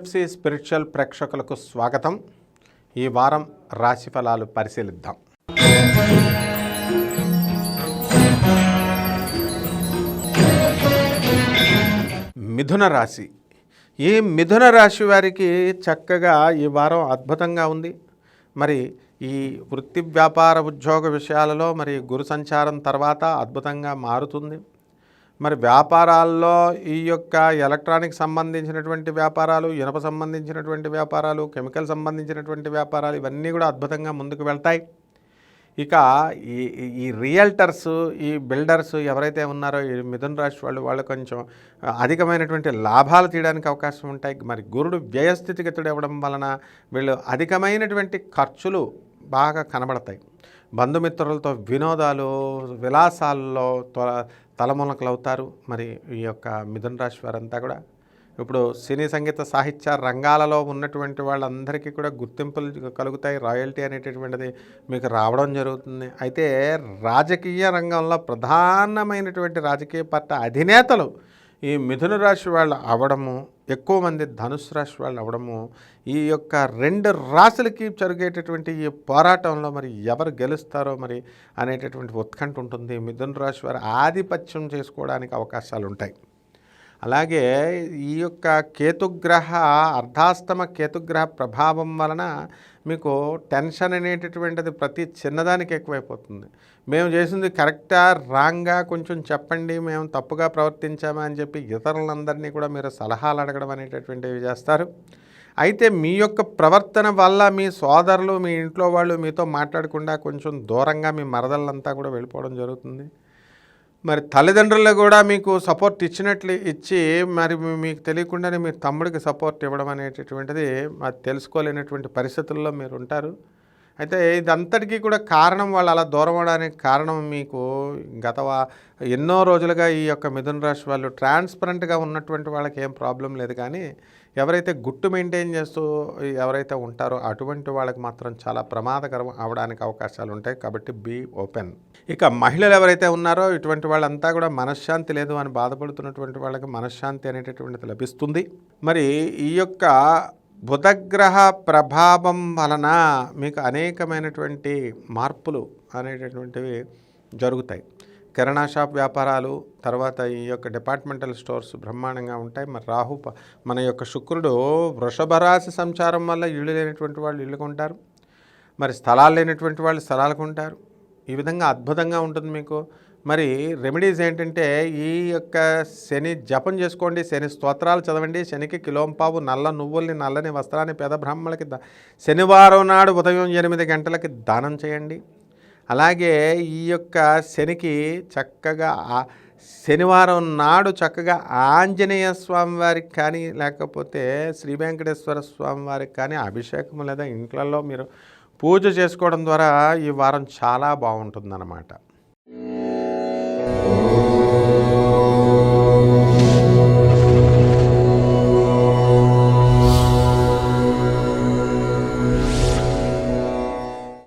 PMC spiritual ప్రేక్షకులకు స్వాగతం. ఈ వారం రాశి ఫలాలు పరిశీలిద్దాం. మిథున రాశి. ఈ మిథున రాశి వారికి చక్కగా ఈ వారం అద్భుతంగా ఉంది. మరి ఈ వృత్తి వ్యాపార ఉద్యోగ విషయాలలో మరి గురు సంచారం తర్వాత అద్భుతంగా మారుతుంది. మరి వ్యాపారాల్లో ఈ యొక్క ఎలక్ట్రానిక్ సంబంధించినటువంటి వ్యాపారాలు ఇనప సంబంధించినటువంటి వ్యాపారాలు కెమికల్ సంబంధించినటువంటి వ్యాపారాలు ఇవన్నీ కూడా అద్భుతంగా ముందుకు వెళ్తాయి. ఇక ఈ ఈ- రియల్టర్స్ ఈ బిల్డర్స్ ఎవరైతే ఉన్నారో ఈ మిథున్ రాశి వాళ్ళు వాళ్ళు కొంచెం అధికమైనటువంటి లాభాలు తీయడానికి అవకాశం ఉంటాయి. మరి గురుడు వ్యయస్థితిగతుడు ఇవ్వడం వలన వీళ్ళు అధికమైనటువంటి ఖర్చులు బాగా కనబడతాయి. బంధుమిత్రులతో వినోదాలు విలాసాల్లో తలమూలకలు అవుతారు మరి ఈ యొక్క మిథున రాశి వారంతా కూడా ఇప్పుడు సినీ సంగీత సాహిత్య రంగాలలో ఉన్నటువంటి వాళ్ళందరికీ కూడా గుర్తింపులు కలుగుతాయి. రాయల్టీ అనేటటువంటిది మీకు రావడం జరుగుతుంది. అయితే రాజకీయ రంగంలో ప్రధానమైనటువంటి రాజకీయ పార్టీ అధినేతలు ఈ మిథున రాశి వాళ్ళు అవడము ఎక్కువ మంది ధనుసు రాశి వాళ్ళు అవడము ఈ యొక్క రెండు రాశులకి జరిగేటటువంటి ఈ పోరాటంలో మరి ఎవరు గెలుస్తారో మరి అనేటటువంటి ఉత్కంఠ ఉంటుంది. మిథున రాశి వారు ఆధిపత్యం చేసుకోవడానికి అవకాశాలు ఉంటాయి. అలాగే ఈ యొక్క కేతుగ్రహ అర్ధాస్తమ కేతుగ్రహ ప్రభావం వలన మీకు టెన్షన్ అనేటటువంటిది ప్రతి చిన్నదానికి ఎక్కువైపోతుంది. మేము చేసింది కరెక్టా రాంగా కొంచెం చెప్పండి మేము తప్పుగా ప్రవర్తించామా అని చెప్పి ఇతరులందరినీ కూడా మీరు సలహాలు అడగడం అనేటటువంటివి చేస్తారు. అయితే మీ యొక్క ప్రవర్తన వల్ల మీ సోదరులు మీ ఇంట్లో వాళ్ళు మీతో మాట్లాడకుండా కొంచెం దూరంగా మీ మరదళ్ళంతా కూడా వెళ్ళిపోవడం జరుగుతుంది. మరి తల్లిదండ్రులు కూడా మీకు సపోర్ట్ ఇచ్చినట్లు ఇచ్చి మరి మీకు తెలియకుండానే మీరు తమ్ముడికి సపోర్ట్ ఇవ్వడం అనేటటువంటిది అది తెలుసుకోలేనటువంటి పరిస్థితుల్లో మీరు ఉంటారు. అయితే ఇదంతటికీ కూడా కారణం వాళ్ళు అలా దూరం అవడానికి కారణం మీకు గత ఎన్నో రోజులుగా ఈ యొక్క మిథున రాశి వాళ్ళు ట్రాన్స్పరెంట్గా ఉన్నటువంటి వాళ్ళకి ఏం ప్రాబ్లం లేదు. కానీ ఎవరైతే గుట్టు మెయింటైన్ చేస్తూ ఎవరైతే ఉంటారో అటువంటి వాళ్ళకి మాత్రం చాలా ప్రమాదకరం అవడానికి అవకాశాలు ఉంటాయి. కాబట్టి బీ ఓపెన్. ఇక మహిళలు ఎవరైతే ఉన్నారో ఇటువంటి వాళ్ళంతా కూడా మనశ్శాంతి లేదు అని బాధపడుతున్నటువంటి వాళ్ళకి మనశ్శాంతి అనేటటువంటిది లభిస్తుంది. మరి ఈ యొక్క బుధగ్రహ ప్రభావం వలన మీకు అనేకమైనటువంటి మార్పులు అనేటటువంటివి జరుగుతాయి. కిరాణా షాప్ వ్యాపారాలు తర్వాత ఈ యొక్క డిపార్ట్మెంటల్ స్టోర్స్ బ్రహ్మాండంగా ఉంటాయి. మరి రాహు మన యొక్క శుక్రుడు వృషభ రాశి సంచారం వల్ల ఇల్లు లేనటువంటి వాళ్ళు ఇళ్ళు కొంటారు. మరి స్థలాలు లేనటువంటి వాళ్ళు స్థలాలు కొంటారు. ఈ విధంగా అద్భుతంగా ఉంటుంది మీకు. మరి రెమెడీస్ ఏంటంటే ఈ యొక్క శని జపం చేసుకోండి శని స్తోత్రాలు చదవండి శనికి కిలోంపావు నల్ల నువ్వుల్ని నల్లని వస్త్రాన్ని పేద బ్రాహ్మణులకి శనివారం నాడు ఉదయం ఎనిమిది గంటలకి దానం చేయండి. అలాగే ఈ యొక్క శనికి చక్కగా శనివారం నాడు చక్కగా ఆంజనేయ స్వామి వారికి కానీ లేకపోతే శ్రీ వెంకటేశ్వర స్వామి వారికి కానీ అభిషేకం లేదా ఇంట్లలో మీరు పూజ చేసుకోవడం ద్వారా ఈ వారం చాలా బాగుంటుందన్నమాట.